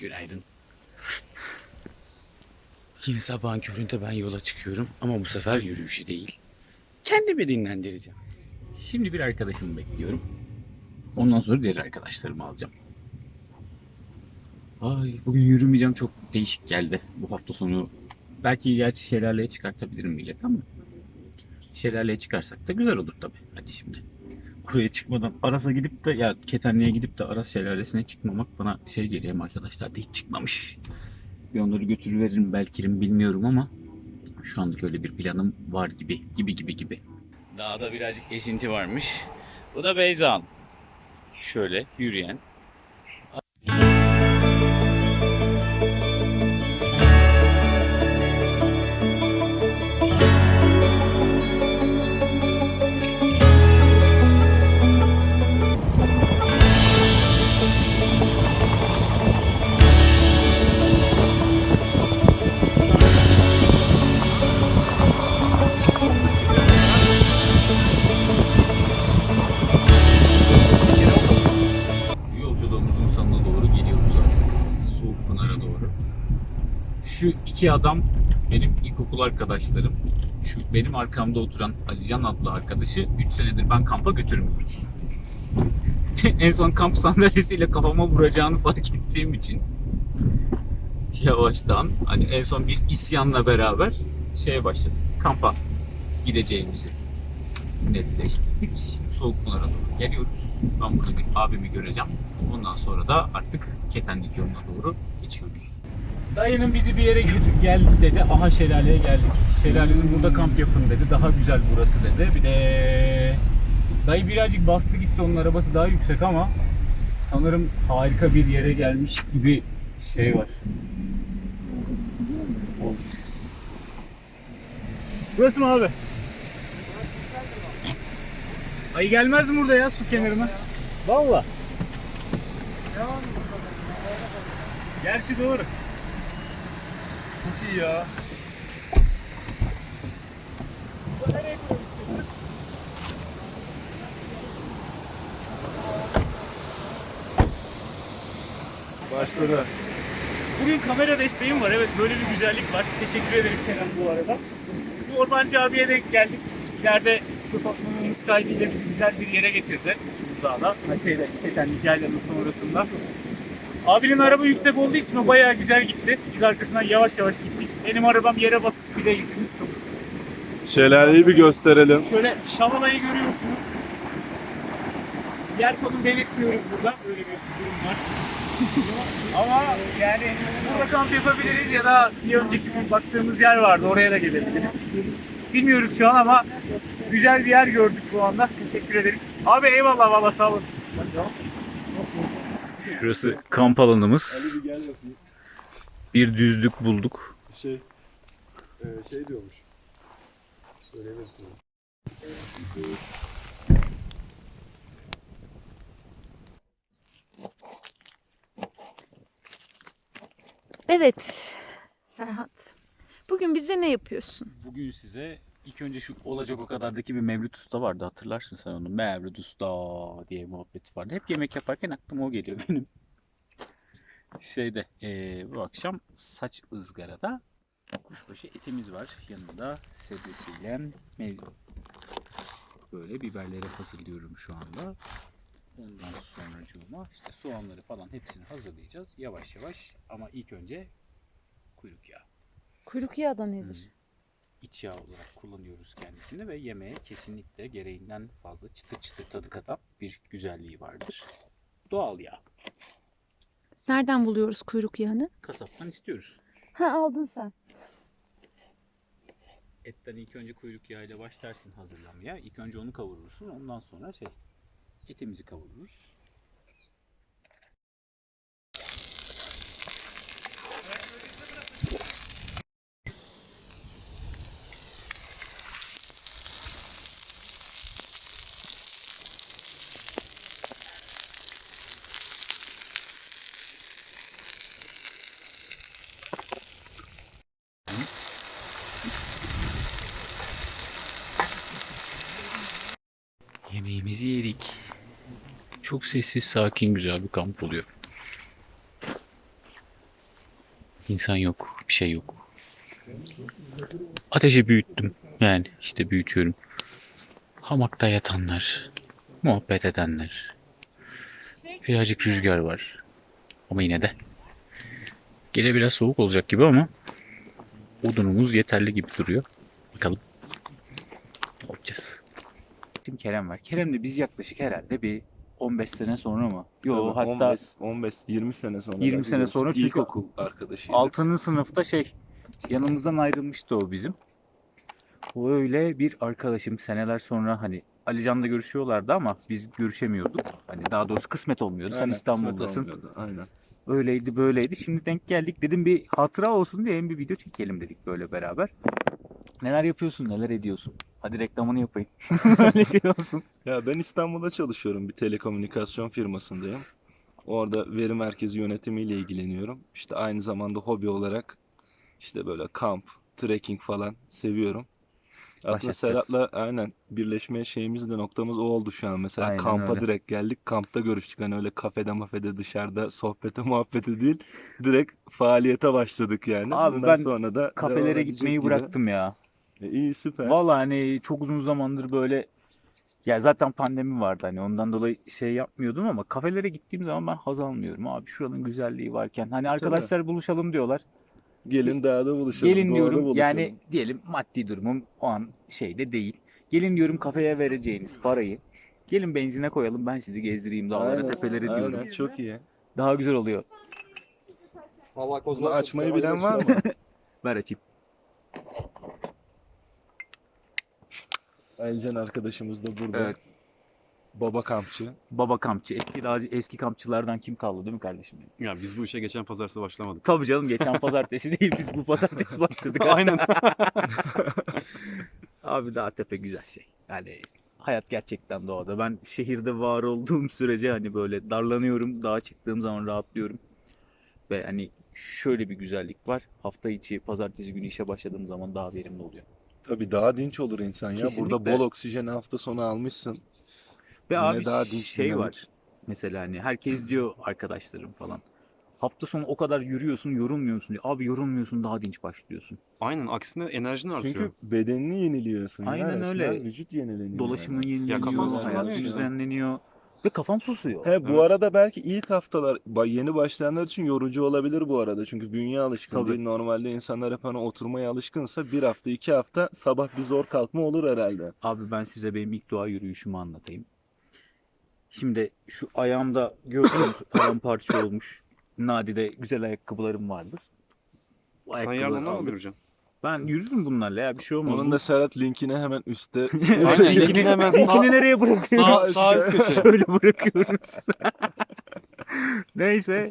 Günaydın. Yine sabahın köründe ben yola çıkıyorum ama bu sefer yürüyüşü değil. Kendimi dinlendireceğim. Şimdi bir arkadaşımı bekliyorum. Ondan sonra diğer arkadaşlarımı alacağım. Ay bugün yürümeyeceğim çok değişik geldi bu hafta sonu. Belki gerçi şelaleye çıkartabilirim millet ama şelaleye çıkarsak da güzel olur tabii. Hadi şimdi. Oraya çıkmadan Aras'a gidip de ya Ketenli'ye gidip de Aras şelalesine çıkmamak bana şey geliyor hem arkadaşlar da hiç çıkmamış. Bir onları götürüveririm belki bilmiyorum ama şu anlık öyle bir planım var gibi gibi gibi gibi. Dağda birazcık esinti varmış. Bu da Beyza'nın. Şöyle yürüyen. İki adam benim ilkokul arkadaşlarım. Şu benim arkamda oturan Alican adlı arkadaşı 3 senedir ben kampa götürmüyorum. en son kamp sandalyesiyle kafama vuracağını fark ettiğim için yavaştan hani en son bir isyanla beraber şeye başladık. Kampa gideceğimizi netleştirdik. Şimdi Soğukpınar'a doğru geliyoruz. Ben burada bir abimi göreceğim. Ondan sonra da artık Ketenlik yoluna doğru geçiyoruz. Dayının bizi bir yere götür gel dedi. Aha şelaleye geldik. Şelalenin burada kamp yapın dedi. Daha güzel burası dedi. Bir de dayı birazcık bastı gitti. Onun arabası daha yüksek ama sanırım harika bir yere gelmiş gibi şey var. Burası mı abi? Ayı gelmez mi burada ya su kenarına? Valla. Gerçi doğru. Çok iyi ya. Başladı. Bugün kamera desteğim var. Evet böyle bir güzellik var. Teşekkür ederim Kenan bu arada. Bu Ormancı abiye denk geldik. İleride şu toplumumuz kaydıyla bizi güzel bir yere getirdi. Buzdağ'da. Ha, Şeyde, Ketenlik yaylanın sonrasında. Abinin araba yüksek olduğu için o bayağı güzel gitti. Biz arkasından yavaş yavaş gittik. Benim arabam yere basıp bir de yükümüz çok. Şelaleyi bir gösterelim. Şöyle Şamanay'ı görüyorsunuz. Yer konum belirtmiyoruz burada. Böyle bir durum var. Ama yani burada kamp yapabiliriz ya da bir önceki gün baktığımız yer vardı. Oraya da gelebiliriz. Bilmiyoruz şu an ama güzel bir yer gördük bu anda. Teşekkür ederiz. Abi eyvallah valla sağ olasın. Şurası kamp alanımız. bir düzlük bulduk. Şey, e, şey diyormuş. Söyleyebilirsin. Evet Serhat. Bugün bize ne yapıyorsun? Bugün size ilk önce şu olacak o kadardaki bir Mevlüt Usta vardı hatırlarsın sen onu. Mevlüt Usta diye muhabbeti vardı. Hep yemek yaparken aklıma o geliyor benim. Şeyde eee, bu akşam saç ızgarada kuşbaşı etimiz var. Yanında sebzesiyle mevlüt. Böyle biberleri hazırlıyorum şu anda. Ondan sonra işte soğanları falan hepsini hazırlayacağız. Yavaş yavaş ama ilk önce kuyruk yağı. Kuyruk yağı da nedir? İç yağ olarak kullanıyoruz kendisini ve yemeğe kesinlikle gereğinden fazla çıtır çıtır tadı katan bir güzelliği vardır. Doğal yağ. Nereden buluyoruz kuyruk yağını? Kasaptan istiyoruz. Ha aldın sen. Etten ilk önce kuyruk yağı ile başlarsın hazırlamaya. İlk önce onu kavurursun. Ondan sonra şey etimizi kavururuz. Yemeğimizi yedik. Çok sessiz, sakin, güzel bir kamp oluyor. İnsan yok, bir şey yok. Ateşi büyüttüm. Yani işte büyütüyorum. Hamakta yatanlar, muhabbet edenler. Birazcık rüzgar var. Ama yine de. Gece biraz soğuk olacak gibi ama odunumuz yeterli gibi duruyor. Bakalım. Ne yapacağız? Şimdi Kerem var. Kerem'le biz yaklaşık herhalde bir 15 sene sonra mı? Yo Tabii hatta 15, 15 20 sene sonra. 20 da sene sonra çünkü ilkokul arkadaşıydı. 6. sınıfta şey yanımızdan ayrılmıştı o bizim. O öyle bir arkadaşım seneler sonra hani Alican'la görüşüyorlardı ama biz görüşemiyorduk. Hani daha doğrusu kısmet olmuyordu. Sen Aynen, İstanbul'dasın. kısmet olmuyordu, Aynen. Öyleydi böyleydi. Şimdi denk geldik. Dedim bir hatıra olsun diye hem bir video çekelim dedik böyle beraber. Neler yapıyorsun, neler ediyorsun? Hadi reklamını yapayım. Öyle şey olsun. Ya ben İstanbul'da çalışıyorum. Bir telekomünikasyon firmasındayım. Orada veri merkezi yönetimiyle ilgileniyorum. İşte aynı zamanda hobi olarak işte böyle kamp, trekking falan seviyorum. Aslında Başlatacağız. Serhat'la aynen birleşme şeyimiz de noktamız o oldu şu an. Mesela Aynen kampa öyle. direkt geldik. Kampta görüştük. Hani öyle kafede mafede dışarıda sohbete muhabbete değil. Direkt faaliyete başladık yani. Abi Bundan ben sonra da devam Kafelere edecek gitmeyi gibi. bıraktım ya. E, iyi süper. Vallahi hani çok uzun zamandır böyle ya zaten pandemi vardı hani ondan dolayı şey yapmıyordum ama kafelere gittiğim zaman ben haz almıyorum abi şuranın güzelliği varken hani arkadaşlar buluşalım diyorlar. Gelin dağda buluşalım. Gelin doğada diyorum buluşalım. yani diyelim maddi durumum o an şeyde değil. Gelin diyorum kafeye vereceğiniz parayı gelin benzine koyalım ben sizi gezdireyim dağlara Aynen, tepeleri diyorum. Aynen çok iyi. Daha güzel oluyor. Valla Bunu açmayı bilen var mı? Ver açayım. Elcan arkadaşımız da burada. Evet. Baba kampçı. Baba kampçı. Eski dağcı, eski kampçılardan kim kaldı değil mi kardeşim? Ya biz bu işe geçen pazartesi başlamadık. Tabii canım geçen pazartesi değil biz bu pazartesi başladık. Aynen. Abi dağ tepe güzel şey. Yani hayat gerçekten doğada. Ben şehirde var olduğum sürece hani böyle darlanıyorum. Dağa çıktığım zaman rahatlıyorum. Ve hani şöyle bir güzellik var. Hafta içi pazartesi günü işe başladığım zaman daha verimli oluyor. Tabii daha dinç olur insan ya. Kesinlikle. Burada bol oksijen hafta sonu almışsın. Ve Yine abi daha dinç, şey dinamik. var. Mesela hani herkes diyor arkadaşlarım falan. Hafta sonu o kadar yürüyorsun yorulmuyorsun diyor. Abi yorulmuyorsun daha dinç başlıyorsun. Aynen aksine enerjin artıyor. Çünkü bedenini yeniliyorsun. ya. Aynen Resmen öyle. Vücut yenileniyor. Dolaşımın yani. yenileniyor, kafan hayat sıfırlanıyor işte. düzenleniyor. Ve kafam susuyor. He bu Evet. arada belki ilk haftalar ba- yeni başlayanlar için yorucu olabilir bu arada. Çünkü bünye alışkın Tabii. değil. Normalde insanlar hep hani oturmaya alışkınsa bir hafta iki hafta sabah bir zor kalkma olur herhalde. Abi ben size benim ilk doğa yürüyüşümü anlatayım. Şimdi şu ayağımda gördüğünüz paramparça olmuş. Nadide güzel ayakkabılarım vardır. Bu Sen ayakkabıları yarın ne aldım. yürüyeceksin? Ben yürürüm bunlarla ya bir şey olmaz. Onun da Serhat linkini hemen üstte. Aynen, linkini, hemen linkini sağ- nereye bırakıyoruz? Sağ, sağ üst köşe. Şöyle bırakıyoruz. Neyse.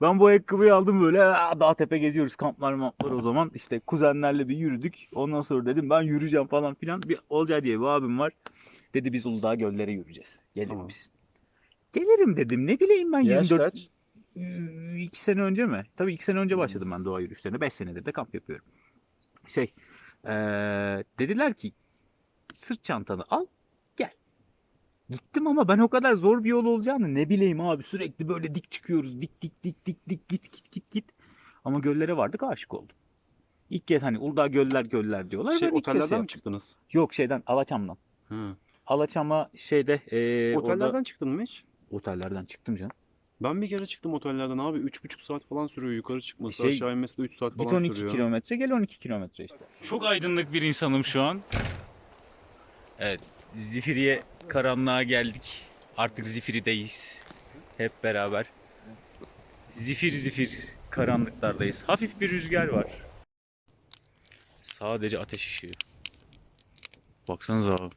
Ben bu ayakkabıyı aldım böyle aa, dağ tepe geziyoruz kamplar mamplar o zaman. işte kuzenlerle bir yürüdük. Ondan sonra dedim ben yürüyeceğim falan filan. Bir Olcay diye bir abim var. Dedi biz Uludağ göllere yürüyeceğiz. Gelir Tamam. misin? Gelirim dedim. Ne bileyim ben Yaş 24 kaç? Ee, iki sene önce mi? Tabii iki sene önce başladım ben doğa yürüyüşlerine. Beş senedir de kamp yapıyorum. Şey, eee, dediler ki sırt çantanı al gel. Gittim ama ben o kadar zor bir yol olacağını ne bileyim abi. Sürekli böyle dik çıkıyoruz. Dik dik dik dik dik git git git git. Ama göllere vardık aşık oldum. İlk kez hani Uludağ göller göller diyorlar. Şey, ben otellerden mi yaptım. çıktınız? Yok şeyden Alaçam'dan. Hı. Alaçam'a şeyde eee Otellerden orada çıktın mı hiç? otellerden çıktım canım. Ben bir kere çıktım otellerden abi. 3,5 saat falan sürüyor. Yukarı çıkması, Şey, aşağı inmesi de 3 saat Git falan 12 sürüyor. kilometre gel 12 kilometre işte. Çok aydınlık bir insanım şu an. Evet Zifiri'ye karanlığa geldik. Artık Zifiri'deyiz. Hep beraber. Zifir zifir karanlıklardayız. Hafif bir rüzgar var. Sadece ateş ışığı. Baksanıza abi.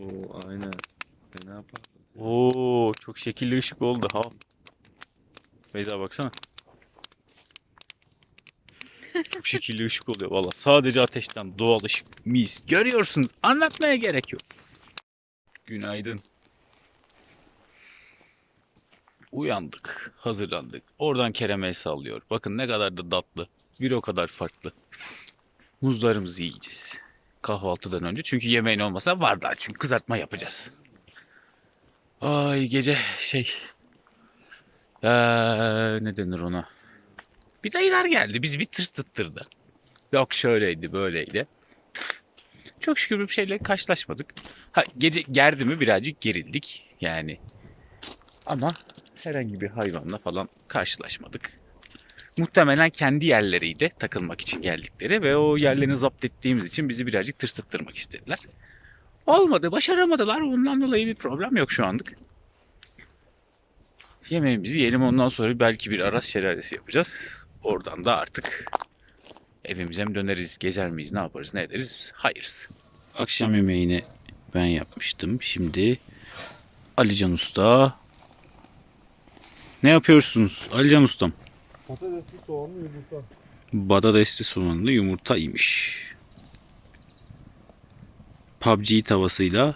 Oo aynen. Fena yapar. Oo çok şekilli ışık oldu ha. Beyza baksana. Çok şekilli ışık oluyor valla. Sadece ateşten doğal ışık. Mis. Görüyorsunuz. Anlatmaya gerek yok. Günaydın. Uyandık. Hazırlandık. Oradan Kerem el sallıyor. Bakın ne kadar da tatlı. Bir o kadar farklı. Muzlarımızı yiyeceğiz. Kahvaltıdan önce. Çünkü yemeğin olmasa var daha. Çünkü kızartma yapacağız. Ay gece şey eee, ne denir ona? Bir dayılar geldi. Biz bir tırs tıttırdı. Yok şöyleydi böyleydi. Çok şükür bir şeyle karşılaşmadık. Ha, gece gerdi mi birazcık gerildik yani. Ama herhangi bir hayvanla falan karşılaşmadık. Muhtemelen kendi yerleriydi takılmak için geldikleri ve o yerlerini zapt ettiğimiz için bizi birazcık tırsıttırmak istediler. Olmadı, başaramadılar. Ondan dolayı bir problem yok şu anlık. Yemeğimizi yiyelim ondan sonra belki bir Aras şelalesi yapacağız. Oradan da artık evimize mi döneriz, gezer miyiz, ne yaparız, ne ederiz? Hayırız. Akşam yemeğini ben yapmıştım. Şimdi Alican Usta. Ne yapıyorsunuz Alican Ustam? Patatesli soğanlı yumurta. Badadesli soğanlı yumurtaymış. PUBG tavasıyla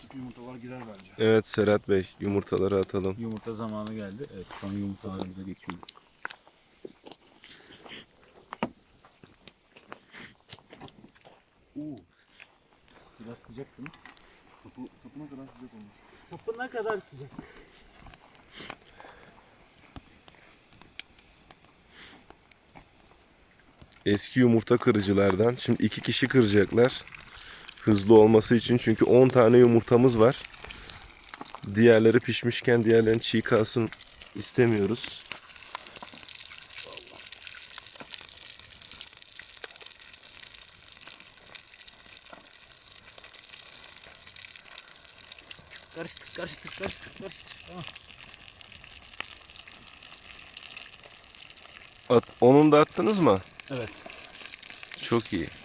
Artık yumurtalar girer bence. Evet Serhat Bey yumurtaları atalım. Yumurta zamanı geldi. Evet şu an yumurtalarımıza geçiyoruz. Oo, Biraz sıcak değil mi? sapı, sapına kadar sıcak olmuş. Sapına kadar sıcak. Eski yumurta kırıcılardan. Şimdi iki kişi kıracaklar. Hızlı olması için çünkü 10 tane yumurtamız var. Diğerleri pişmişken diğerlerin çiğ kalsın istemiyoruz. Karıştır, karıştır, karıştır, karıştır. Tamam. At, onun da attınız mı? Evet. Çok iyi.